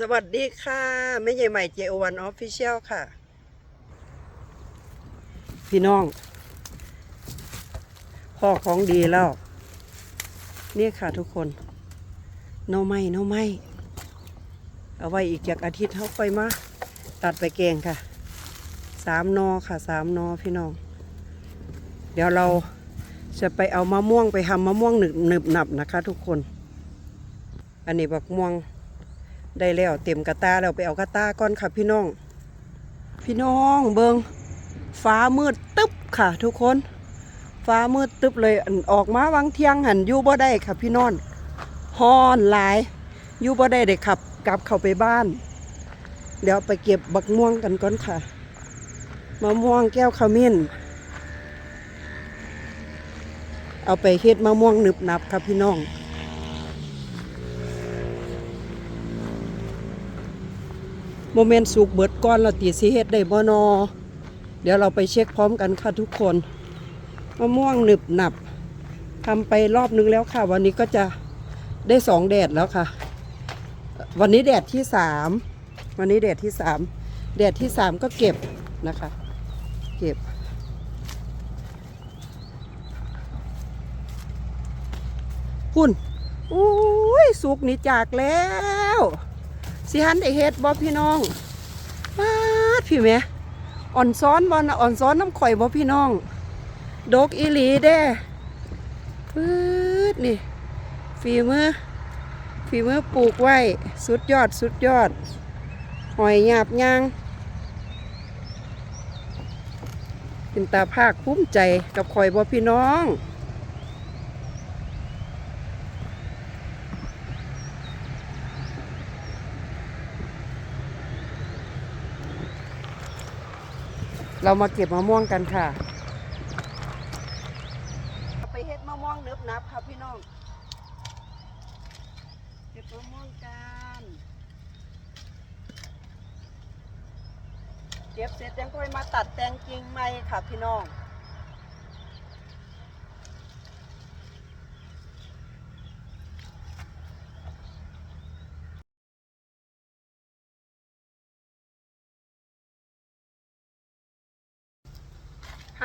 สวัสดีค่ะแม่ใหญ่ใหม่เจโอวันออฟฟิเชียลค่ะ พี่น้องพ่อของดีแล้ว นี่ค่ะทุกคนหน่อไม้น่อไม้เอาไว้อีกจากอาทิตย์เขาไปมาตัดไปแกงค่ะสามนอค่ะสามนอพี่น้อง เดี๋ยวเราจะไปเอามะม่วงไปทำมะม่วงหนึบหนึบหนับนะคะ ทุกคน อันนี้บักม่วง ได้แล้วเต็มกระตาแล้วไปเอากระตาก่อนค่ะพี่น้อง พี่น้องเบิงฟ้ามืดตึ๊บค่ะ ทุกคน ฟ้ามืดตึ๊บเลยออกมาวังเที่ยงหันยูบ่ได้ค่ะพี่น้องฮอนหลายยูบ่ได้เด็กขับกลับเข้าไปบ้าน เดี๋ยวไปเก็บบักม่วงกันก่อนค่ะมะม่วงแก้วขมิ้น เอาไปเฮ็ดมะม่วงหนึบหนับค่ะพี่น้อง โมเมนต์สุกเบิดก้อนเราตีสิเฮ็ดได้บ่นอ เดี๋ยวเราไปเช็คพร้อมกันค่ะทุกคนมะม่วงหนึบหนับทำไปรอบนึงแล้วค่ะ วันนี้ก็จะได้สองแดดแล้วค่ะ วันนี้แดดที่สามวันนี้แดดที่สามแดดที่สามก็เก็บนะคะ เก็บพุ่นอุ้ยสุกนี่จากแล้ว สิหันได้เฮ็ดบ่พี่น้องมาดพี่แม่อ่อนซ้อนบ่นะอ่อนซ้อนน้ำข่อยบ่พี่น้อง ดกอีหลีเด้ปื๊ดนี่ ฝีมือ ฝีมือปลูกไว้ สุดยอดสุดยอด หอยหยาบยางเป็นตาภาคภูมิใจกับข่อยบ่พี่น้อง เรามาเก็บมะม่วงกันค่ะ ไปเฮ็ดมะม่วงเนึบนับค่ะพี่น้อง เก็บมะม่วงกันเก็บเสร็จยังค่อยมาตัดแต่งกิ่งใหม่ค่ะพี่น้อง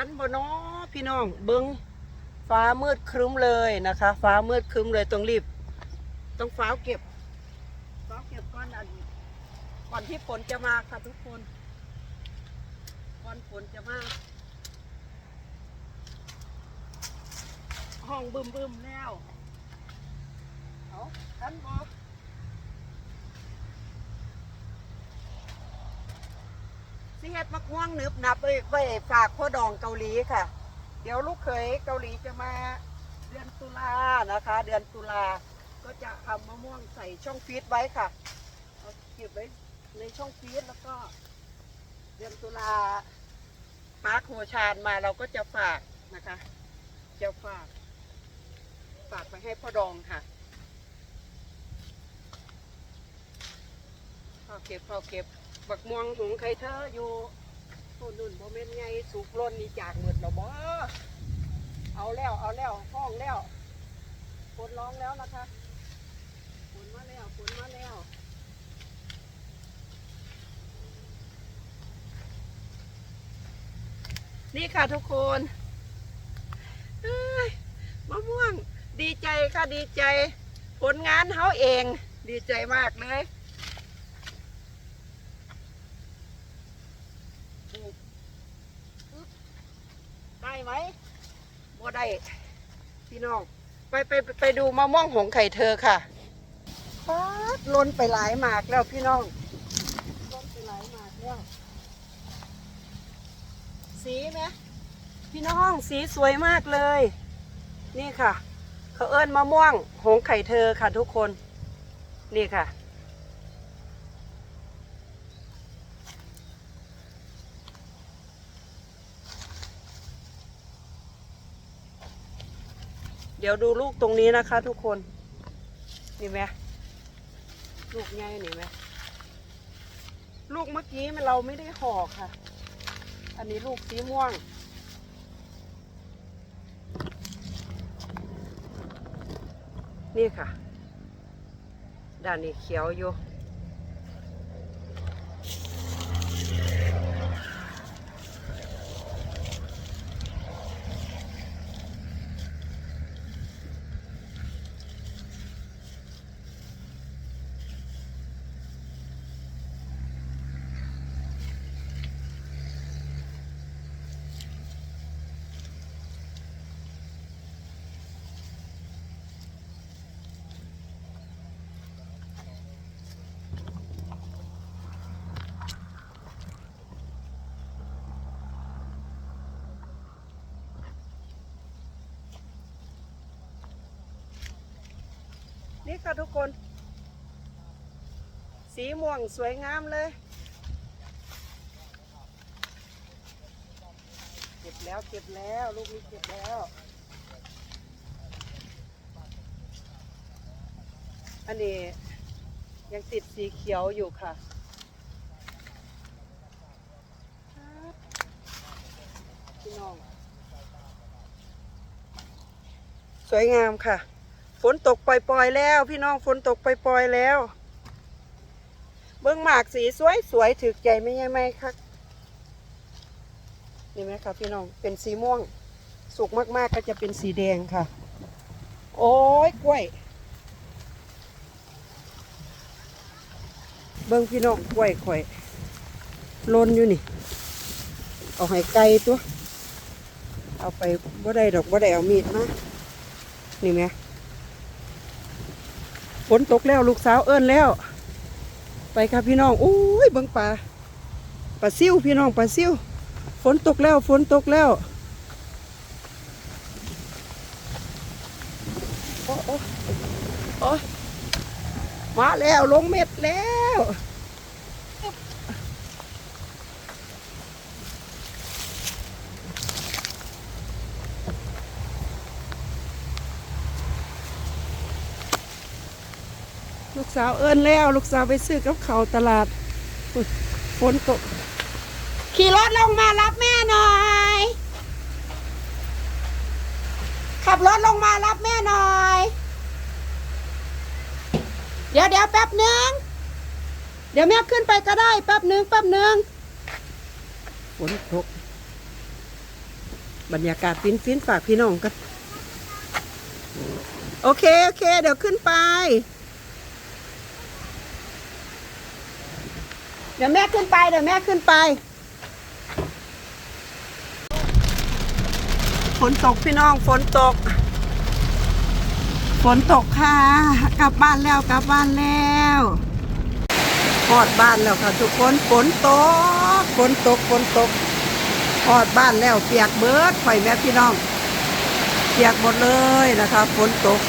หันบนอพี่น้องเบิงฟ้ามืดครึ้มเลยนะคะ ฟ้ามืดครึ้มเลยต้องรีบ ต้องฟ้าวเก็บฟ้าวเก็บก้อนอันก่อนที่ฝนจะมาค่ะทุกคนก่อนฝนจะมาห้องบึมบึมแล้วเอาทันบ็ดมักม่วงนึบหนับไปฝากพ่อดองเกาหลีค่ะ เดี๋ยวลูกเขยเกาหลีจะมาเดือนตุลานะคะ เดือนตุลาก็จะทำมะม่วงใส่ช่องฟีดไว้ค่ะเอาเก็บไว้ในช่องฟีดแล้วก็ เดือนตุลาปาร์คโฮชานมาเราก็จะฝากนะคะจะฝาก ฝากไปให้พ่อดองค่ะพอเก็บพอเก็บ บักม่วงหุงไข่เธออยู่ต้นนุ่นโมเมนไงสุกล้นนี่จากหมดแล้วบ่เอาแล้วเอาแล้วห้องแล้วฝนร้องแล้วนะคะฝนมาแล้วฝนมาแล้วนี่ค่ะทุกคนเอ้ยมะม่วง ดีใจค่ะดีใจ ผลงานเขาเอง ดีใจมากเลยปลูกอึ๊บได้ไหม บ่ได้พี่น้องไปไปไปไปดูมะม่วงหงไข่เธอค่ะฟาดล้นไปหลายหมากแล้วพี่น้องล้นไปหลายหมากแล้วสีไหมพี่น้องสีสวยมากเลย นี่ค่ะ เขาเอิ้นมะม่วงหงไข่เธอค่ะทุกคน นี่ค่ะ เดี๋ยวดูลูกตรงนี้นะคะ ทุกคน นี่ไหมลูกใหญ่นี่ไหมลูกเมื่อกี้มันเราไม่ได้ห่อค่ะ อันนี้ลูกสีม่วง นี่ค่ะ ด้านนี้เขียวอยู่ ค่ะทุกคน สีม่วงสวยงามเลย เก็บแล้วเก็บแล้วลูกนี้เก็บแล้ว อันนี้ยังติดสีเขียวอยู่ค่ะพี่น้อง สวยงามค่ะ ฝนตกปล่อยๆแล้ว พี่น้องฝนตกปล่อยๆแล้ว เบิ้องหมากสีสวยสวยถึกใจไม่ใช่ไหมคะนี่ไหมคะพี่น้องเป็นสีม่วง สุกมากๆก็จะเป็นสีแดงค่ะ โอ้ยกล้วยเบิ้งพี่น้องกล้วยข่อยลนอยู่นี่ เอาให้ไกลตัว เอาไปบ่ได้ดอกบ่ได้เอามีดมานี่ไหม ฝนตกแล้วลูกสาวเอิ้นแล้ว ไปครับพี่น้องอุ้ยเบิ้งปลาปลาซิ่วพี่น้องปลาซิ่วฝนตกแล้วฝนตกแล้วโอ้โอ้โอ้มาแล้วลงเม็ดแล้ว ลูกสาวเอิ้นแล้ว ลูกสาวไปซื้อกับเขาตลาดฝนตก ขี่รถลงมารับแม่หน่อย ขับรถลงมารับแม่หน่อย เดี๋ยวเดี๋ยวแป๊บหนึ่งเดี๋ยวแม่ขึ้นไปก็ได้แป๊บหนึ่งแป๊บหนึ่งฝนตก บรรยากาศฟินฟินฝากพี่น้องกัน โอเค โอเค เดี๋ยวขึ้นไป ดี๋ยวแม่ขึ้นไป เดี๋ยวแม่ขึ้นไป ฝนตกพี่น้องฝนตก ฝนตกค่ะ กลับบ้านแล้วกลับบ้านแล้วพอดบ้านแล้วค่ะทุกคนฝนตกฝนตกฝนตกพอดบ้านแล้วเปียกเบิดไฟแม่พี่น้อง เปียกหมดเลยนะคะฝนตก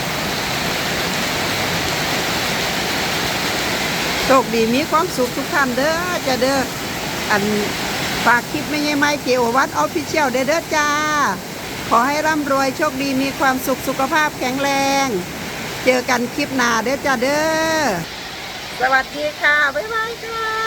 ชคดีมีความสุขทุกท่านเด้อจะเด้ออันฝากคลิปไม่ใช่ไม้เกี่ยววัดออฟฟิเชียลเด้อเจ้า ขอให้ร่ำรวยโชคดีมีความสุขสุขภาพแข็งแรง เจอกันคลิปหน้าเด้อจ้าเด้อสวัสดีค่ะ บ๊ายบายค่ะ